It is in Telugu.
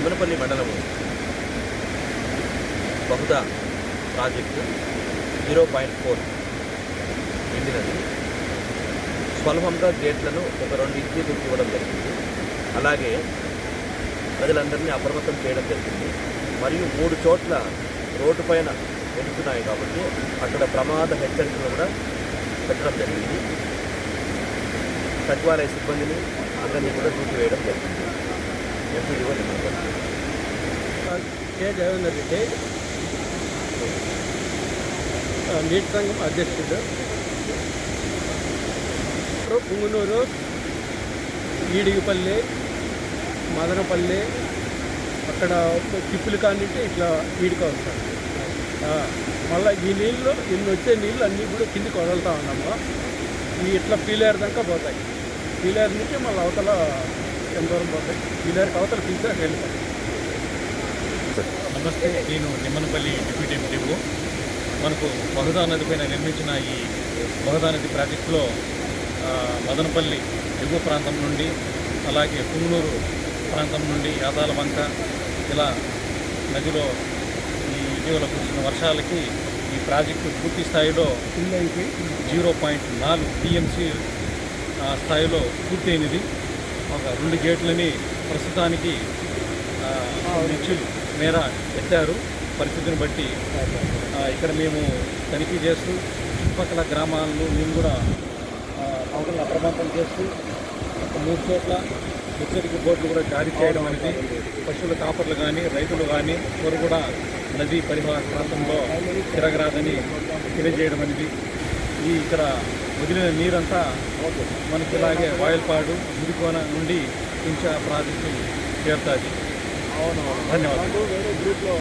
ఎమనపల్లి మండలము. Bahuda project zero point four నిండినది. స్వల్పంగా గేట్లను ఒక రెండు ఇంటి దుక్కి ఇవ్వడం జరిగింది. అలాగే ప్రజలందరినీ అప్రమత్తం చేయడం జరిగింది. మరియు మూడు చోట్ల రోడ్డు పైన వెళుతున్నాయి కాబట్టి అక్కడ ప్రమాద హెచ్చరికలు కూడా పెట్టడం జరిగింది. సచివాలయ సిబ్బందిని అందరినీ కూడా డ్యూటీ వేయడం జరిగింది. కె జగన్ రెడ్డి నీటి సంఘం అధ్యక్షుడు పుంగునూరు ఈడిగిపల్లి మదనపల్లి అక్కడ తిప్పులు కానింటే ఇట్లా ఈడికి వస్తాడు మళ్ళా ఈ నీళ్ళు ఇన్ని వచ్చే నీళ్ళు అన్నీ కూడా కిందికి వదులుతా ఉన్నాము ఈ ఇట్లా పీలేరు దాకా పోతాయి పీలేరు నుంచి మళ్ళీ అవతల ఎంత దూరం పోతాయి పీలేరుకి అవతల తీసాక వెళ్ళిపోతాయి నమస్తే నేను నిమ్మనపల్లి డిప్యూటీ ఎంపీఓ మనకు బహుదా నది పైన నిర్మించిన ఈ బహుదా నది ప్రాజెక్టులో మదనపల్లి ఎగువ ప్రాంతం నుండి అలాగే పుంగనూరు ప్రాంతం నుండి యాదాల వంక ఇలా నదిలో ఈ ఇటీవల కురిసిన వర్షాలకి ఈ ప్రాజెక్టు పూర్తి స్థాయిలో జీరో పాయింట్ నాలుగు టీఎంసీ స్థాయిలో పూర్తయినది. ఒక రెండు గేట్లని ప్రస్తుతానికి నిచ్చులు మేర ఎత్తారు. పరిస్థితిని బట్టి ఇక్కడ మేము తనిఖీ చేస్తూ చుట్టుపక్కల గ్రామాలను మేము కూడా ఆ, అవతలను అప్రమత్తం చేస్తూ ఒక మూడు చోట్ల హెచ్చరిక బోర్డులు కూడా జారీ చేయడం అనేది పశువుల కాపర్లు కానీ రైతులు కానీ ఎవరు కూడా నదీ పరివాహ ప్రాంతంలో తిరగరాదని తెలియజేయడం అనేది ఈ ఇక్కడ వదిలిన నీరంతా మనకి ఇలాగే వాయల్పాడు ముదికోన నుండి కించా ప్రాజెక్టు చేరుతుంది. ధన్యవాదాలు.